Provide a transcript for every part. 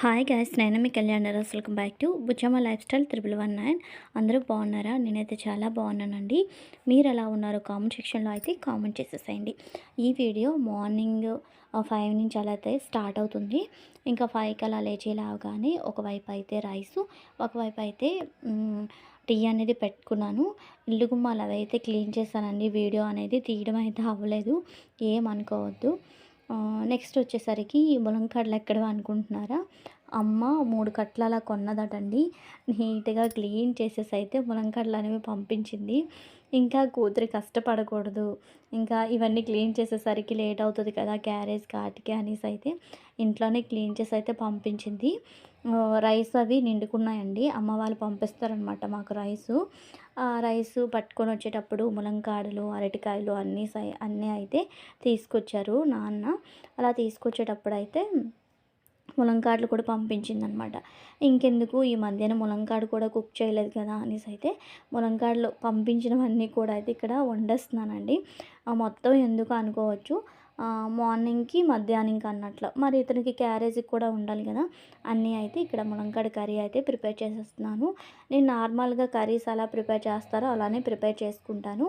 Hi guys నేను మీ Kalyan welcome back to Buchamma life style triple one nine అందరూ బాగున్నారా? నేనైతే చాలా బాగున్నానండి. మీరు ఎలా ఉన్నారో కామెంట్ సెక్షన్లో అయితే కామెంట్ చేసేసేయండి. ఈ వీడియో మార్నింగ్ ఫైవ్ నుంచి అలా అయితే స్టార్ట్ అవుతుంది. ఇంకా ఫైవ్కి అలా లేచేలాగానే ఒకవైపు అయితే రైసు ఒకవైపు అయితే టీ అనేది పెట్టుకున్నాను. ఇల్లు గుమ్మాలు అవి అయితే క్లీన్ చేశానండి. వీడియో అనేది తీయడం అయితే అవ్వలేదు. ఏమనుకోవద్దు నెక్స్ట్ వచ్చేసరికి ఈ ములంకాడలు ఎక్కడ అనుకుంటున్నారా? అమ్మ మూడు కట్లలా కొన్నదటండి. నీట్గా క్లీన్ చేసేసి అయితే ములంకాడలు అనేవి పంపించింది. ఇంకా కూతురు కష్టపడకూడదు. ఇంకా ఇవన్నీ క్లీన్ చేసేసరికి లేట్ అవుతుంది కదా క్యారేజ్ కాటికి అనేసి అయితే ఇంట్లోనే క్లీన్ చేసి అయితే పంపించింది. రైస్ అవి నిండుకున్నాయండి. అమ్మ వాళ్ళు పంపిస్తారనమాట మాకు రైసు. రైస్ పట్టుకొని వచ్చేటప్పుడు ములంకాడలు అరటికాయలు అన్నీ సై అన్నీ అయితే తీసుకొచ్చారు నాన్న. అలా తీసుకొచ్చేటప్పుడు అయితే ములంకాడలు కూడా పంపించిందనమాట. ఇంకెందుకు ఈ మధ్యన ములంకాడు కూడా కుక్ చేయలేదు కదా అనేసి అయితే ములంకాడలు పంపించినవన్నీ కూడా అయితే ఇక్కడ వండేస్తున్నానండి. మొత్తం ఎందుకు అనుకోవచ్చు? మార్నింగ్కి మధ్యాహ్నంకి అన్నట్లు. మరి ఇతనికి క్యారేజీకి కూడా ఉండాలి కదా. అన్నీ అయితే ఇక్కడ ములంకాడ కర్రీ అయితే ప్రిపేర్ చేసేస్తున్నాను. నేను నార్మల్గా కర్రీస్ అలా ప్రిపేర్ చేస్తారో అలానే ప్రిపేర్ చేసుకుంటాను.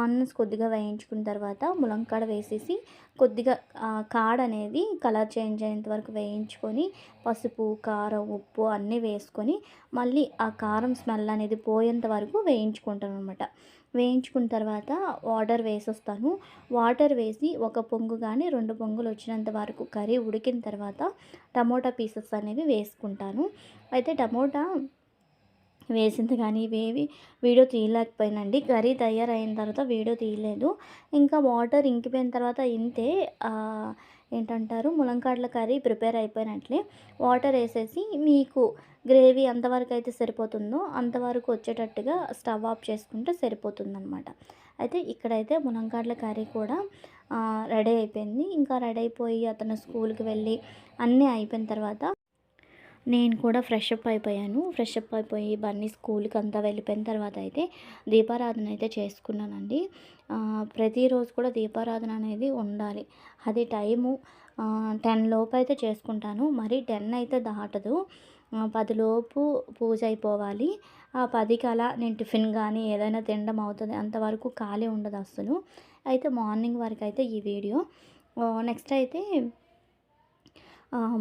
ఆనియన్స్ కొద్దిగా వేయించుకున్న తర్వాత ములంకాడ వేసేసి కొద్దిగా కాడ అనేది కలర్ చేంజ్ అయ్యేంత వరకు వేయించుకొని పసుపు కారం ఉప్పు అన్నీ వేసుకొని మళ్ళీ ఆ కారం స్మెల్ అనేది పోయేంత వరకు వేయించుకుంటాను అనమాట వేయించుకున్న తర్వాత వాటర్ వేసొస్తాను. వాటర్ వేసి ఒక పొంగు కానీ రెండు పొంగులు వచ్చినంత వరకు కర్రీ ఉడికిన తర్వాత టమోటా పీసెస్ అనేవి వేసుకుంటాను. అయితే టమోటా వేసింది కానీ ఇవేవి వీడియో తీయలేకపోయినండి. కర్రీ తయారైన తర్వాత వీడియో తీయలేదు. ఇంకా వాటర్ ఇంకిపోయిన తర్వాత ఇంతే ఏంటంటారు? ములంకాడల కర్రీ ప్రిపేర్ అయిపోయినట్లే. వాటర్ వేసేసి మీకు గ్రేవీ ఎంతవరకు అయితే సరిపోతుందో అంతవరకు వచ్చేటట్టుగా స్టవ్ ఆఫ్ చేసుకుంటే సరిపోతుందన్నమాట. అయితే ఇక్కడైతే ములంకాడల కర్రీ కూడా రెడీ అయిపోయింది. ఇంకా రెడీ అయిపోయి అతను స్కూల్కి వెళ్ళి అన్నీ అయిపోయిన తర్వాత నేను కూడా ఫ్రెష్ అప్ అయిపోయాను. ఫ్రెష్ అప్ అయిపోయి బన్నీ స్కూల్కి అంతా వెళ్ళిపోయిన తర్వాత అయితే దీపారాధన అయితే చేసుకున్నానండి. ప్రతిరోజు కూడా దీపారాధన అనేది ఉండాలి. అది టైము టెన్ లోపు అయితే చేసుకుంటాను. మరి టెన్ అయితే దాటదు. పదిలోపు పది లోపు పూజ అయిపోవాలి. ఆ పదికి అలా నేను టిఫిన్ కానీ ఏదైనా తినడం అవుతుంది. అంతవరకు ఖాళీ ఉండదు అస్సలు. అయితే మార్నింగ్ వరకు అయితే ఈ వీడియో. నెక్స్ట్ అయితే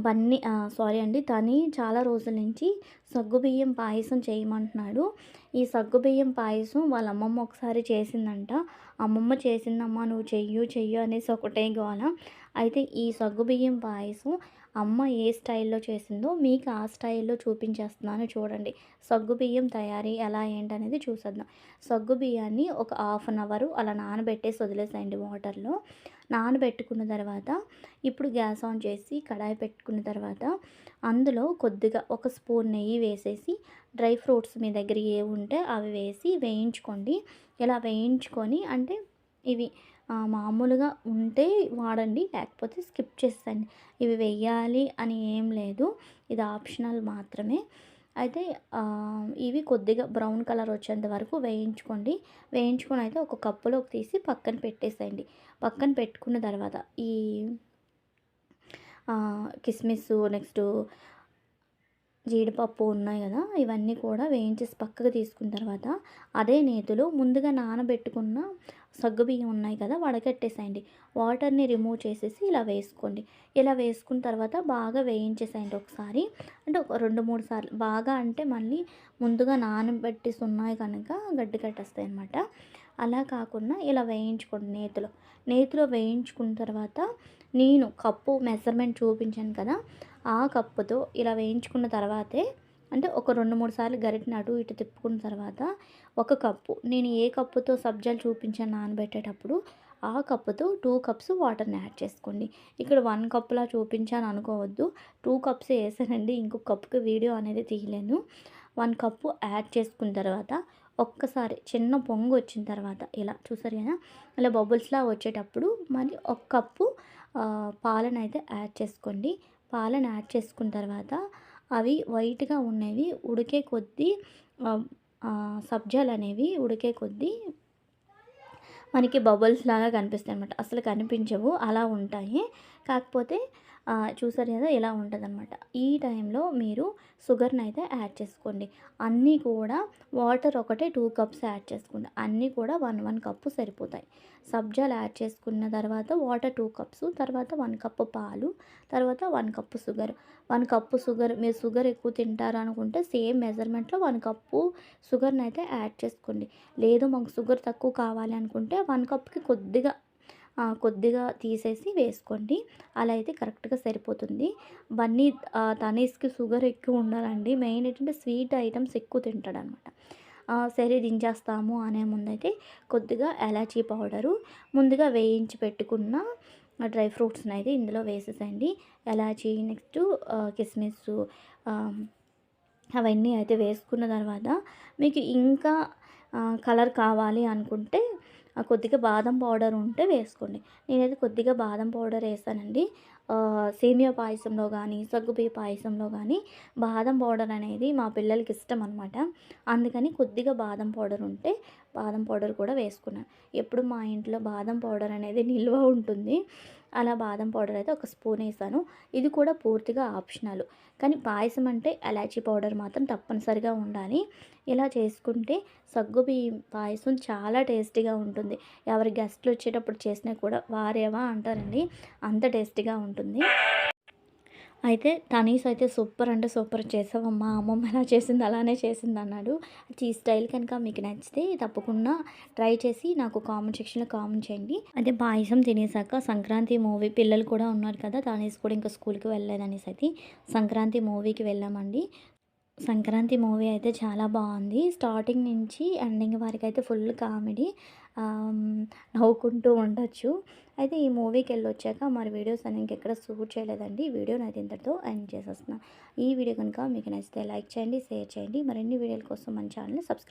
బన్నీ సారీ అండి. తని చాలా రోజుల నుంచి సగ్గుబియ్యం పాయసం చేయమంటున్నాడు. ఈ సగ్గుబియ్యం పాయసం వాళ్ళ అమ్మమ్మ ఒకసారి చేసిందంట. అమ్మమ్మ చేసిందమ్మా నువ్వు చెయ్యు చెయ్యు అనేసి ఒకటే గోల. అయితే ఈ సగ్గుబియ్యం పాయసం అమ్మ ఏ స్టైల్లో చేసిందో మీకు ఆ స్టైల్లో చూపించేస్తున్నాను చూడండి. సగ్గుబియ్యం తయారీ ఎలా ఏంటనేది చూసేద్దాం. సగ్గుబియ్యాన్ని ఒక హాఫ్ అన్ అవర్ అలా నానబెట్టేసి వదిలేసేయండి వాటర్లో. నానబెట్టుకున్న తర్వాత ఇప్పుడు గ్యాస్ ఆన్ చేసి కడాయి పెట్టుకున్న తర్వాత అందులో కొద్దిగా ఒక స్పూన్ నెయ్యి వేసేసి డ్రై ఫ్రూట్స్ మీ దగ్గర ఏ ఉంటే అవి వేసి వేయించుకోండి. ఇలా వేయించుకొని అంటే ఇవి మామూలుగా ఉంటే వాడండి లేకపోతే స్కిప్ చేసేయండి ఇవి వేయాలి అని ఏం లేదు. ఇది ఆప్షనల్ మాత్రమే. అయితే ఇవి కొద్దిగా బ్రౌన్ కలర్ వచ్చేంత వరకు వేయించుకోండి. వేయించుకొని అయితే ఒక కప్పులోకి తీసి పక్కన పెట్టేసేయండి. పక్కన పెట్టుకున్న తర్వాత ఈ కిస్మిస్ నెక్స్ట్ జీడిపప్పు ఉన్నాయి కదా ఇవన్నీ కూడా వేయించేసి పక్కకు తీసుకున్న తర్వాత అదే నేతిలో ముందుగా నానబెట్టుకున్న సగ్గుబియ్యం ఉన్నాయి కదా వడకట్టేసేయండి. వాటర్ని రిమూవ్ చేసేసి ఇలా వేసుకోండి. ఇలా వేసుకున్న తర్వాత బాగా వేయించేసేయండి ఒకసారి. అంటే ఒక రెండు మూడు సార్లు. బాగా అంటే మళ్ళీ ముందుగా నానబెట్టేసి ఉన్నాయి కనుక గడ్డి కట్టేస్తాయి అనమాట అలా కాకుండా ఇలా వేయించుకోండి నేతిలో. నేతిలో వేయించుకున్న తర్వాత నేను కప్పు మెజర్మెంట్ చూపించాను కదా ఆ కప్పుతో ఇలా వేయించుకున్న తర్వాతే అంటే ఒక రెండు మూడు సార్లు గరిటెని అటు ఇటు తిప్పుకున్న తర్వాత ఒక కప్పు నేను ఏ కప్పుతో సబ్జాలు చూపించాను నానబెట్టేటప్పుడు ఆ కప్పుతో టూ కప్స్ వాటర్ని యాడ్ చేసుకోండి. ఇక్కడ వన్ కప్పులా చూపించాను అనుకోవద్దు టూ కప్స్ వేసానండి ఇంకొక కప్పుకి వీడియో అనేది తీయలేను. వన్ కప్పు యాడ్ చేసుకున్న తర్వాత ఒక్కసారి చిన్న పొంగు వచ్చిన తర్వాత ఇలా చూసారు కదా ఇలా బబుల్స్లా వచ్చేటప్పుడు మరి ఒక కప్పు పాలనైతే అయితే యాడ్ చేసుకోండి. పాలను యాడ్ చేసుకున్న తర్వాత అవి వైట్గా ఉన్నవి ఉడికే కొద్దీ సబ్జాలు అనేవి ఉడికే కొద్దీ మనకి బబుల్స్ లాగా కనిపిస్తాయి అనమాట అసలు కనిపించవు అలా ఉంటాయి. కాకపోతే చూసారు కదా ఇలా ఉంటుందన్నమాట. ఈ టైంలో మీరు షుగర్ని అయితే యాడ్ చేసుకోండి. అన్నీ కూడా వాటర్ ఒకటే టూ కప్స్ యాడ్ చేసుకోండి. అన్నీ కూడా వన్ వన్ కప్పు సరిపోతాయి. సబ్జాలు యాడ్ చేసుకున్న తర్వాత వాటర్ టూ కప్స్ తర్వాత వన్ కప్పు పాలు తర్వాత one cup sugar. One cup sugar మీరు షుగర్ ఎక్కువ తింటారు అనుకుంటే సేమ్ మెజర్మెంట్లో వన్ కప్పు షుగర్ని అయితే యాడ్ చేసుకోండి. లేదు మాకు షుగర్ తక్కువ కావాలి అనుకుంటే వన్ కప్కి కొద్దిగా కొద్దిగా తీసేసి వేసుకోండి. అలా అయితే కరెక్ట్గా సరిపోతుంది. బన్నీ ఆ, తనీస్కి షుగర్ ఎక్కువ ఉండాలండి. మెయిన్ ఏంటంటే స్వీట్ ఐటమ్స్ ఎక్కువ తింటాడు అనమాట సరే దించేస్తాము అనే ముందైతే కొద్దిగా ఎలాచీ పౌడరు ముందుగా వేయించి పెట్టుకున్న డ్రై ఫ్రూట్స్ని అయితే ఇందులో వేసేసండి ఎలాచీ నెక్స్ట్ కిస్మిస్ అవన్నీ అయితే వేసుకున్న తర్వాత మీకు ఇంకా కలర్ కావాలి అనుకుంటే కొద్దిగా బాదం పౌడర్ ఉంటే వేసుకోండి. నేనైతే కొద్దిగా బాదం పౌడర్ వేసానండి. సేమియా పాయసంలో కానీ సగ్గుబియ్య పాయసంలో కానీ బాదం పౌడర్ అనేది మా పిల్లలకి ఇష్టం అనమాట అందుకని కొద్దిగా బాదం పౌడర్ ఉంటే బాదం పౌడర్ కూడా వేసుకున్నాను. ఎప్పుడు మా ఇంట్లో బాదం పౌడర్ అనేది నిల్వ ఉంటుంది. అలా బాదం పౌడర్ అయితే ఒక స్పూన్ వేసాను. ఇది కూడా పూర్తిగా ఆప్షనల్. కానీ పాయసం అంటే ఎలాచీ పౌడర్ మాత్రం తప్పనిసరిగా ఉండాలి. ఇలా చేసుకుంటే సగ్గుబియ్యం పాయసం చాలా టేస్టీగా ఉంటుంది. ఎవరి గెస్ట్లు వచ్చేటప్పుడు చేసినా కూడా వారేవా అంటారండి. అంత టేస్టీగా ఉంటుంది. అయితే తనీస్ అయితే సూపర్ అంటే సూపర్ చేసావమ్మా అమ్మమ్మ ఎలా చేసింది అలానే చేసింది అన్నాడు. ఈ స్టైల్ కనుక మీకు నచ్చితే తప్పకుండా ట్రై చేసి నాకు కామెంట్ సెక్షన్లో కామెంట్ చేయండి. అయితే పాయసం తినేసాక సంక్రాంతి మూవీ పిల్లలు కూడా ఉన్నారు కదా తనీస్ కూడా ఇంకా స్కూల్కి వెళ్ళలేదనేసి అయితే సంక్రాంతి మూవీకి వెళ్ళామండి. సంక్రాంతి మూవీ అయితే చాలా బాగుంది. స్టార్టింగ్ నుంచి ఎండింగ్ వరకు అయితే ఫుల్ కామెడీ నవ్వుకుంటూ ఉండొచ్చు. అయితే ఈ మూవీకి వెళ్ళి వచ్చాక మరి వీడియోస్ అని ఇంకెక్కడ షూట్ చేయలేదండి. వీడియో నైతే ఇంతటితో ఎండ్ చేసేస్తున్నాను ఈ వీడియో కనుక మీకు నచ్చితే లైక్ చేయండి షేర్ చేయండి. మరిన్ని వీడియోల కోసం మన ఛానల్ని సబ్స్క్రైబ్